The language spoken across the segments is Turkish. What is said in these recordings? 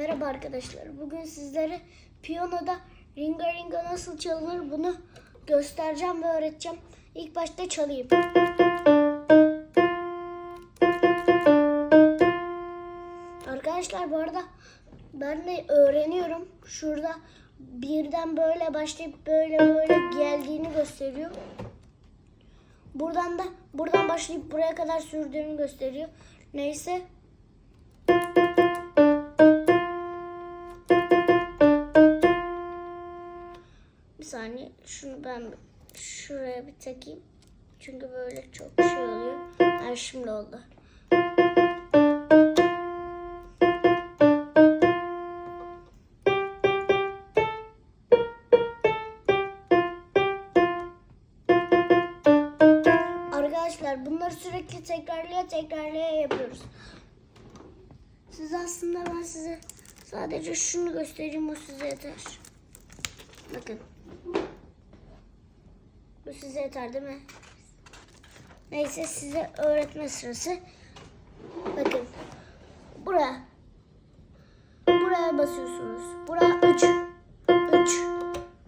Merhaba arkadaşlar. Bugün sizlere piyanoda ringa ringa nasıl çalınır bunu göstereceğim ve öğreteceğim. İlk başta çalayım. Arkadaşlar bu arada ben de öğreniyorum. Şurada birden böyle başlayıp böyle böyle geldiğini gösteriyor. Buradan da buradan başlayıp buraya kadar sürdüğünü gösteriyor. Neyse saniye şunu ben şuraya bir takayım. Çünkü böyle çok şey oluyor. Ha, şimdi oldu. Arkadaşlar bunları sürekli tekrarlaya tekrarlaya yapıyoruz. Siz aslında ben size sadece şunu göstereyim o size yeter. Bakın. Bu size yeter değil mi? Neyse size öğretme sırası. Bakın. Buraya. Buraya basıyorsunuz. Buraya 3. 3.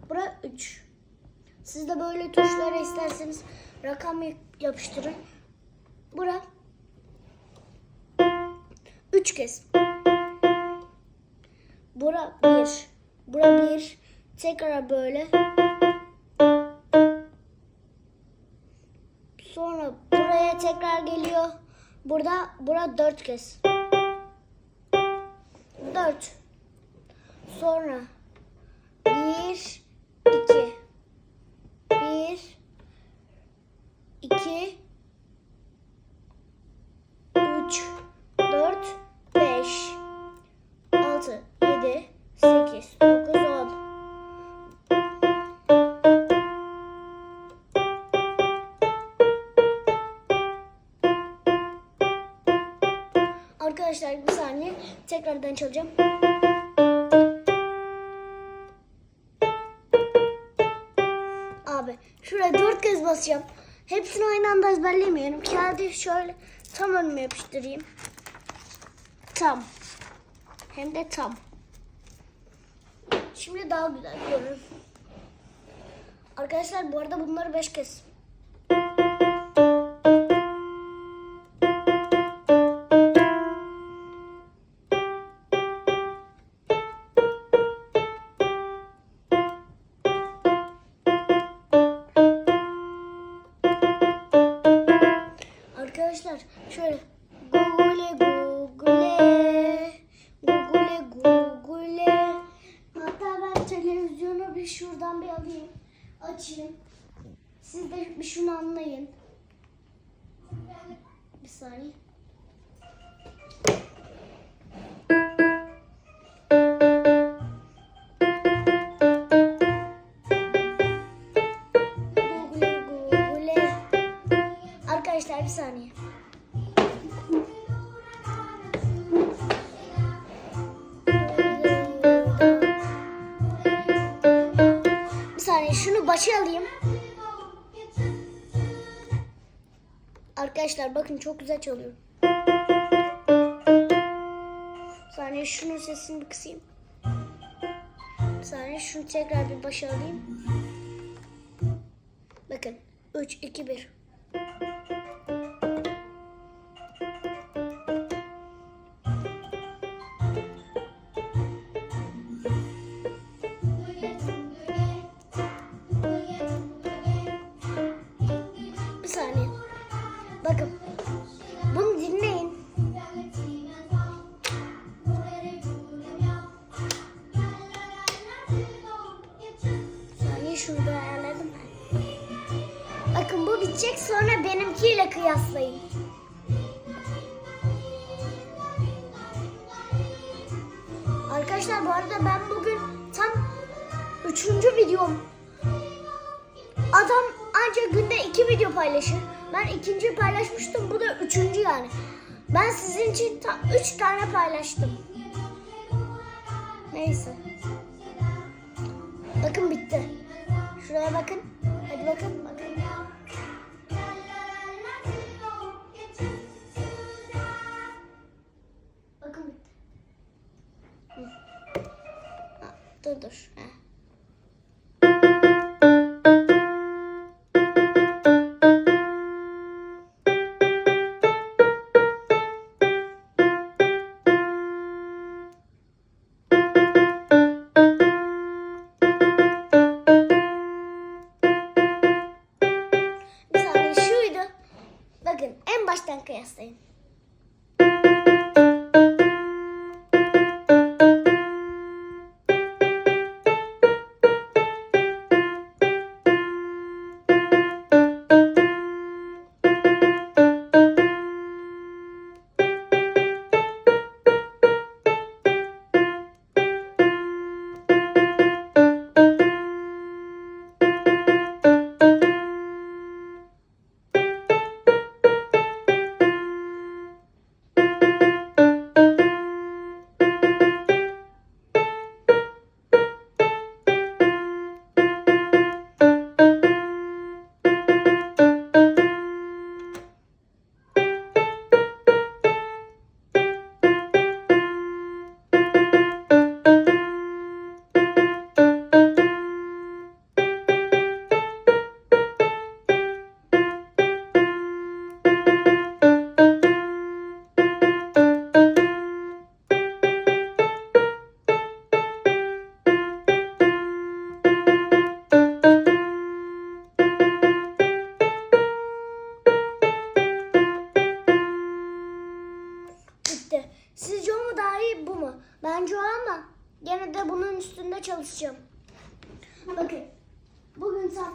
Buraya 3. Siz de böyle tuşlara isterseniz rakam yapıştırın. Bura 3 kez. Bura 1. Bura 1. Tekrar böyle. Burada bura 4 kez. 4. Sonra 1 2 1 2 3 4 5 6 7 8 9 tekrardan çalacağım. Abi şuraya dört kez basacağım. Hepsini aynı anda ezberleyemiyorum. Kağıdı şöyle tam önüme yapıştırayım. Tam. Hem de tam. Şimdi daha güzel görünür. Arkadaşlar bu arada bunları beş kez. Arkadaşlar şöyle Google Google Google Google Hatta ben televizyonu bir şuradan bir alayım açayım. Siz de bir şunu anlayın. Bir saniye. Başa alayım. Arkadaşlar bakın çok güzel çalıyor. Bir saniye şunun sesini bir kısayım. Bir saniye şunu tekrar bir başa alayım. Bakın 3 2 1 Bitecek sonra benimkiyle kıyaslayın. Arkadaşlar bu arada ben bugün tam üçüncü videom Adam ancak günde iki video paylaşır. Ben ikinci paylaşmıştım. Bu da üçüncü yani. Ben sizin için tam üç tane paylaştım. Neyse. Bakın bitti. Şuraya bakın. Hadi bakın. Bakın. ちょ、Bence o ama gene de bunun üstünde çalışacağım. Bakın bugün sen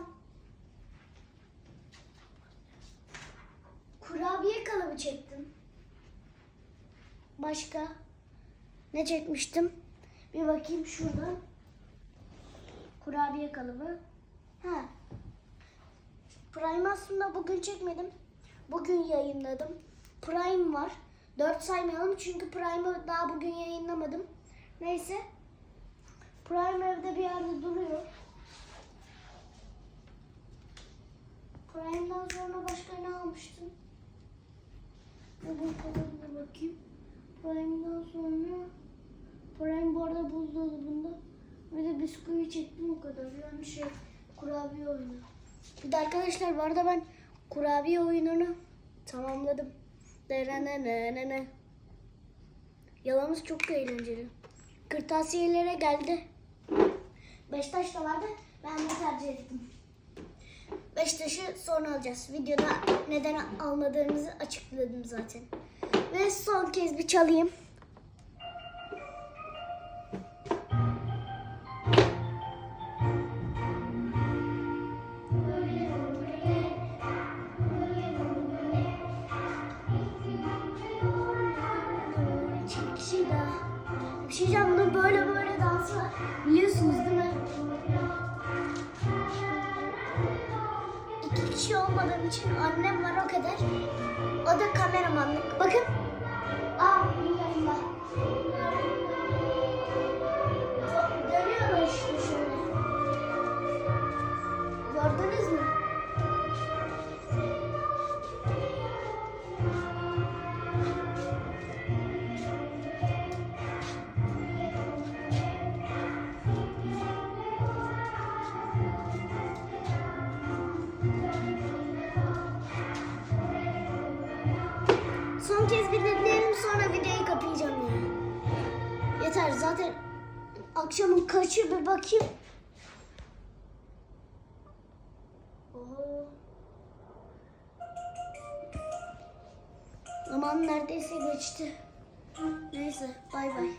kurabiye kalıbı çektim. Başka ne çekmiştim? Bir bakayım şurada. Kurabiye kalıbı. Ha. Prime aslında bugün çekmedim. Bugün yayınladım. Prime var. 4 saymayalım çünkü Prime'ı daha bugün yayınlamadım. Neyse. Prime evde bir yerde duruyor. Prime'dan sonra başka ne almıştım? Bugün kadarına bakayım. Prime'dan sonra Prime bu arada buzdolabında. Bir de bisküvi çektim o kadar. Yani şey kurabiye oyunu. Bir de arkadaşlar bu arada ben kurabiye oyununu tamamladım. Derenenenene. Yalamız çok eğlenceli. Kırtasiyelere geldi. Beşiktaş da vardı. Ben de tercih ettim. Beşiktaş'ı sonra alacağız. Videoda neden almadığımızı açıkladım zaten. Ve son kez bir çalayım. Diyeceğim, bunun böyle böyle dansı. Biliyorsunuz değil mi? İki kişi olmadığım için annem var o kadar. O da Yeter zaten akşamın kaçı bir bakayım. Zaman neredeyse geçti. Neyse bay bay.